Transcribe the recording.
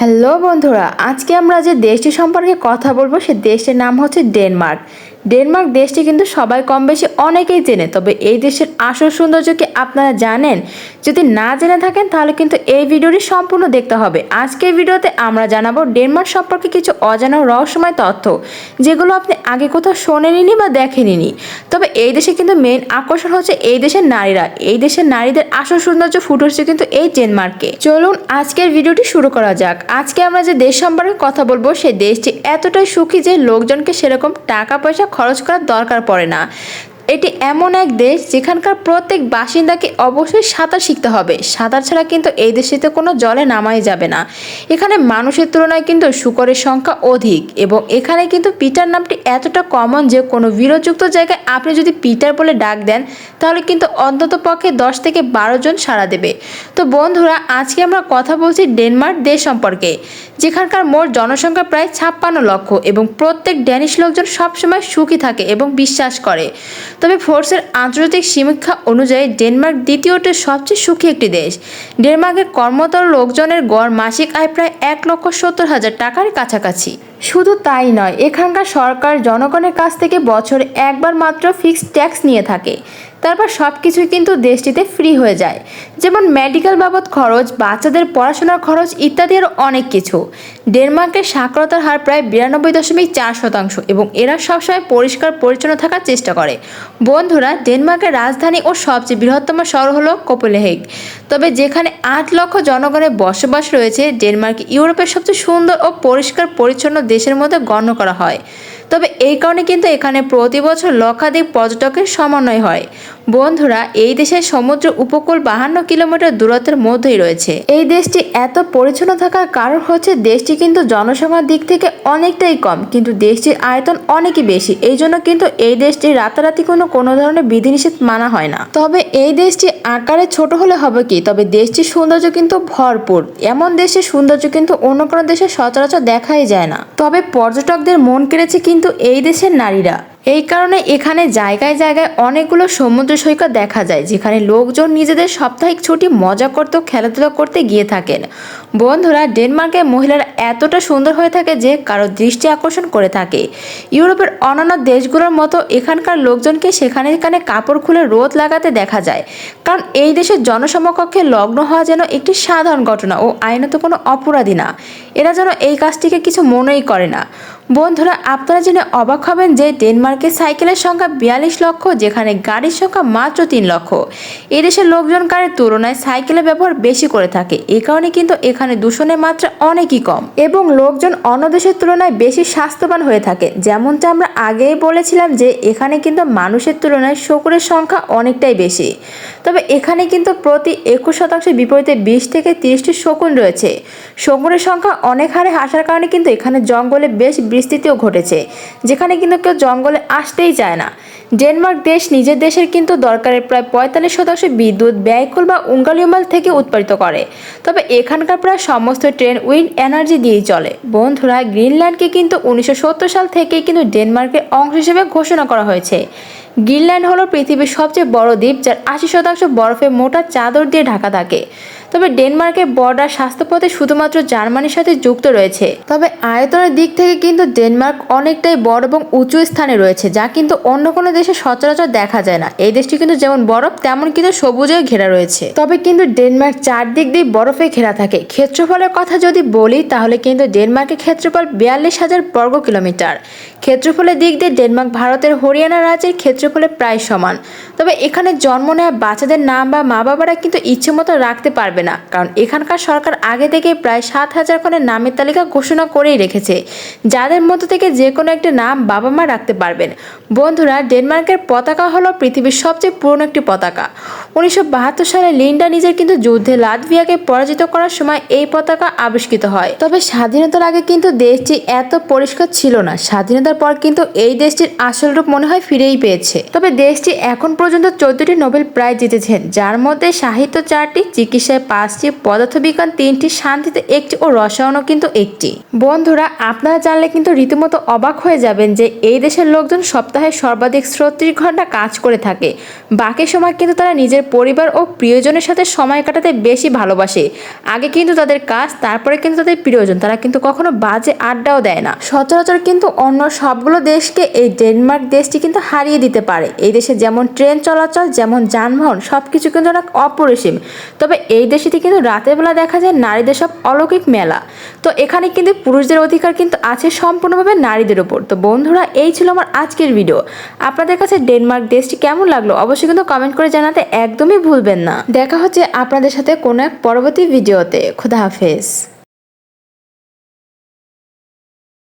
Hello বন্ধুরা আজকে আমরা যে দেশটি সম্পর্কে কথা বলব সে দেশটির নাম হচ্ছে ডেনমার্ক। ডেনমার্ক দেশটি কিন্তু সবাই কম বেশি অনেকেই চেনে, তবে এই দেশের আসল সৌন্দর্য কি আপনারা জানেন? যদি না জেনে থাকেন, তাহলে কিন্তু এই ভিডিওটি সম্পূর্ণ দেখতে হবে। আজকের ভিডিওতে আমরা জানাব ডেনমার্ক সম্পর্কে কিছু অজানা রহস্যময় তথ্য, যেগুলো আপনি আগে কোথাও শোনেননি বা দেখেননি। তবে এই দেশে কিন্তু মেন আকর্ষণ হচ্ছে এই দেশের নারীরা। এই দেশের নারীদের আসল সৌন্দর্য ফুটে উঠছে কিন্তু এই ডেনমার্কে। চলুন আজকের ভিডিওটি শুরু করা যাক। আজকে আমরা যে দেশ সম্পর্কে কথা বলব সেই দেশটি এতটাই সুখী যে লোকজনকে সেরকম টাকা পয়সা খরচ করার দরকার পড়ে না। এটি এমন এক দেশ যেখানকার প্রত্যেক বাসিন্দাকে অবশ্যই সাঁতার শিখতে হবে। সাঁতার ছাড়া কিন্তু এই দেশেতে কোনো জলে নামাই যাবে না। এখানে মানুষের তুলনায় কিন্তু শুকরের সংখ্যা অধিক এবং এখানে কিন্তু পিটার নামটি এতটা কমন যে কোনো বিরোধযুক্ত জায়গায় আপনি যদি পিটার বলে ডাক দেন, তাহলে কিন্তু অন্তত পক্ষে দশ থেকে বারো জন সাড়া দেবে। তো বন্ধুরা, আজকে আমরা কথা বলছি ডেনমার্ক দেশ সম্পর্কে, যেখানকার মোট জনসংখ্যা প্রায় ছাপ্পান্ন লক্ষ এবং প্রত্যেক ড্যানিশ লোকজন সবসময় সুখী থাকে এবং বিশ্বাস করে। তবে ফোর্সের আন্তর্জাতিক সমীক্ষা অনুযায়ী ডেনমার্ক দ্বিতীয়টি সবচেয়ে সুখী একটি দেশ। ডেনমার্কের কর্মতর লোকজনের গড় মাসিক আয় প্রায় এক লক্ষ সত্তর হাজার টাকার কাছাকাছি। শুধু তাই নয়, এখানকার সরকার জনগণের কাছ থেকে বছরে একবার মাত্র ফিক্সড ট্যাক্স নিয়ে থাকে। তারপর সব কিছুই কিন্তু দেশটিতে ফ্রি হয়ে যায়। যেমন মেডিকেল বাবদ খরচ, বাচ্চাদের পড়াশোনার খরচ ইত্যাদি আরও অনেক কিছু। ডেনমার্কের সাক্ষরতার হার প্রায় বিরানব্বই দশমিক চার শতাংশ এবং এরা সবসময় পরিষ্কার পরিচ্ছন্ন থাকার চেষ্টা করে। বন্ধুরা, ডেনমার্কের রাজধানী ও সবচেয়ে বৃহত্তম শহর হলো কোপেনহেগ। তবে যেখানে আট লক্ষ জনগণের বসবাস রয়েছে, ডেনমার্ক ইউরোপের সবচেয়ে সুন্দর ও পরিষ্কার পরিচ্ছন্ন দেশের মধ্যে গণ্য করা হয়। তবে এই কারণে কিন্তু এখানে প্রতি বছর লক্ষাধিক পর্যটকের সমন্বয় হয়। বন্ধুরা, এই দেশের সমুদ্র উপকূল বাহান্ন কিলোমিটার দূরত্বের মধ্যেই রয়েছে। এই দেশটি এত পরিচ্ছন্ন থাকার কারণ হচ্ছে দেশটি কিন্তু জনসংখ্যার দিক থেকে অনেকটাই কম, কিন্তু দেশটির আয়তন অনেকই বেশি। এই জন্য কিন্তু এই দেশটি রাতারাতি কোনো কোনো ধরনের বিধিনিষেধ মানা হয় না। তবে এই দেশটি আকারে ছোট হলে হবে কি? তবে দেশটির সৌন্দর্য কিন্তু ভরপুর। এমন দেশের সৌন্দর্য কিন্তু অন্য কোনো দেশে সচরাচর দেখাই যায় না। তবে পর্যটকদের মন কেড়েছে কিন্তু এই দেশের নারীরা। এই কারণে এখানে জায়গায় জায়গায় অনেকগুলো সমুদ্র সৈকত দেখা যায়, যেখানে লোকজন নিজেদের সাপ্তাহিক ছুটি মজা করতে, খেলাধুলা করতে গিয়ে থাকেন। বন্ধুরা ডেনমার্কের মহিলারা এতটা সুন্দর হয়ে থাকে যে কারও দৃষ্টি আকর্ষণ করে থাকে। ইউরোপের অন্যান্য দেশগুলোর মতো এখানকার লোকজনকে সেখানে এখানে কাপড় খুলে রোদ লাগাতে দেখা যায়। কারণ এই দেশের জনসমকক্ষে লগ্ন হওয়া যেন একটি সাধারণ ঘটনা ও আইনত কোনো অপরাধী না। এরা যেন এই কাজটিকে কিছু মনেই করে না। বন্ধুরা, আপনারা জেনে অবাক হবেন যে ডেনমার্কে সাইকেলের সংখ্যা বিয়াল্লিশ লক্ষ, যেখানে গাড়ির সংখ্যা মাত্র তিন লক্ষ। এদেশের লোকজন কারের তুলনায় সাইকেলের ব্যবহার বেশি করে থাকে। এই কারণে কিন্তু এখানে দূষণের মাত্রা অনেকই কম এবং লোকজন অন্য দেশের তুলনায় বেশি স্বাস্থ্যবান হয়ে থাকে। যেমনটা আমরা আগেই বলেছিলাম যে, এখানে কিন্তু মানুষের তুলনায় শকুরের সংখ্যা অনেকটাই বেশি। তবে এখানে কিন্তু প্রতি একুশ শতাংশের বিপরীতে বিশ থেকে তিরিশটি শকুন রয়েছে। শকুনের সংখ্যা অনেক হারে আসার কারণে কিন্তু এখানে জঙ্গলে বেশ বিস্তৃতিও ঘটেছে, যেখানে কিন্তু কেউ জঙ্গলে আসতেই চায় না। ডেনমার্ক দেশ নিজের দেশের কিন্তু দরকারের প্রায় পঁয়তাল্লিশ শতাংশ বিদ্যুৎ, ব্যয়কুল বা উঙ্গালিউমাল থেকে উৎপাদিত করে। তবে এখানকার প্রায় সমস্ত ট্রেন উইন্ড এনার্জি দিয়েই চলে। বন্ধুরা, গ্রিনল্যান্ডকে কিন্তু উনিশশো সত্তর সাল থেকেই কিন্তু ডেনমার্কের অংশ হিসেবে ঘোষণা করা হয়েছে। গ্রিনল্যান্ড হলো পৃথিবীর সবচেয়ে বড় দ্বীপ, যার আশি শতাংশ বরফে মোটা চাদর দিয়ে ঢাকা থাকে। তবে ডেনমার্কের বর্ডার স্বাস্থ্যপথে শুধুমাত্র জার্মানির সাথে যুক্ত রয়েছে। তবে আয়তনের দিক থেকে কিন্তু ডেনমার্ক অনেকটাই বড় এবং উঁচু স্থানে রয়েছে, যা কিন্তু অন্য কোনো দেশে সচরাচর দেখা যায় না। এই দেশটি কিন্তু যেমন বরফ, তেমন কিন্তু সবুজে ঘেরা রয়েছে। তবে কিন্তু ডেনমার্ক চারদিক দিয়ে বরফে ঘেরা থাকে। ক্ষেত্রফলের কথা যদি বলি, তাহলে কিন্তু ডেনমার্কের ক্ষেত্রফল বিয়াল্লিশ হাজার বর্গ কিলোমিটার ক্ষেত্রফলের দিক দিয়ে ডেনমার্ক ভারতের হরিয়ানা রাজ্যের ক্ষেত্রফলে প্রায় সমান। তবে এখানে জন্ম নেওয়া বাচ্চাদের নাম বা মা বাবারা কিন্তু ইচ্ছে মতো রাখতে পারবে না, কারণ এখানকার সরকার আগে থেকে প্রায় সাত হাজার খনের নামের তালিকা ঘোষণা করেই রেখেছে, যাদের মধ্য থেকে যে কোনো একটা নাম বাবা মা রাখতে পারবেন। বন্ধুরা, ডেনমার্কের পতাকা হলো পৃথিবীর সবচেয়ে পুরনো একটি পতাকা। উনিশশো বাহাত্তর সালে লিন্ডা নিজের কিন্তু যুদ্ধে লাতভিয়াকে পরাজিত করার সময় এই পতাকা আবিষ্কৃত হয়। তবে স্বাধীনতার আগে কিন্তু দেশটি এত পরিষ্কার ছিল না। স্বাধীনতার পর কিন্তু এই দেশটির আসল রূপ মনে হয় ফিরেই পেয়েছে। তবে দেশটি এখন পর্যন্ত চোদ্দটি নোবেল প্রাইজ জিতেছেন, যার মধ্যে সাহিত্য চারটি, চিকিৎসায় পাঁচটি, পদার্থবিজ্ঞান তিনটি, শান্তিতে একটি ও রসায়নও কিন্তু একটি। বন্ধুরা, আপনারা জানলে কিন্তু রীতিমতো অবাক হয়ে যাবেন যে এই দেশের লোকজন সপ্তাহে সর্বাধিক ছত্রিশ ঘণ্টা কাজ করে থাকে। বাকি সময় কিন্তু তারা নিজের পরিবার ও প্রিয়জনের সাথে সময় কাটাতে বেশি ভালোবাসে। আগে কিন্তু তাদের কাজ, তারপরে কিন্তু তাদের প্রিয়জন। তারা কিন্তু কখনো বাজে আড্ডাও দেয় না। সচরাচর কিন্তু অন্য সবগুলো দেশকে, এই ডেনমার্ক দেশটি কিন্তু হারিয়ে দিতে পারে। এই দেশে যেমন ট্রেন চলাচল, যেমন যানবাহন সব কিছু কিন্তু অনেক অপরিসীম। তবে এই দেশটিতে কিন্তু রাতের বেলা দেখা যায় নারীদের সব অলৌকিক মেলা। তো এখানে কিন্তু পুরুষদের অধিকার কিন্তু আছে সম্পূর্ণভাবে নারীদের উপর। তো বন্ধুরা, এই ছিল আমার আজকের ভিডিও। আপনাদের কাছে ডেনমার্ক দেশটি কেমন লাগল অবশ্যই কিন্তু কমেন্ট করে জানাতে একদমই ভুলবেন না। দেখা হচ্ছে আপনাদের সাথে কোনো এক পরবর্তী ভিডিওতে। খুদা হাফেজ।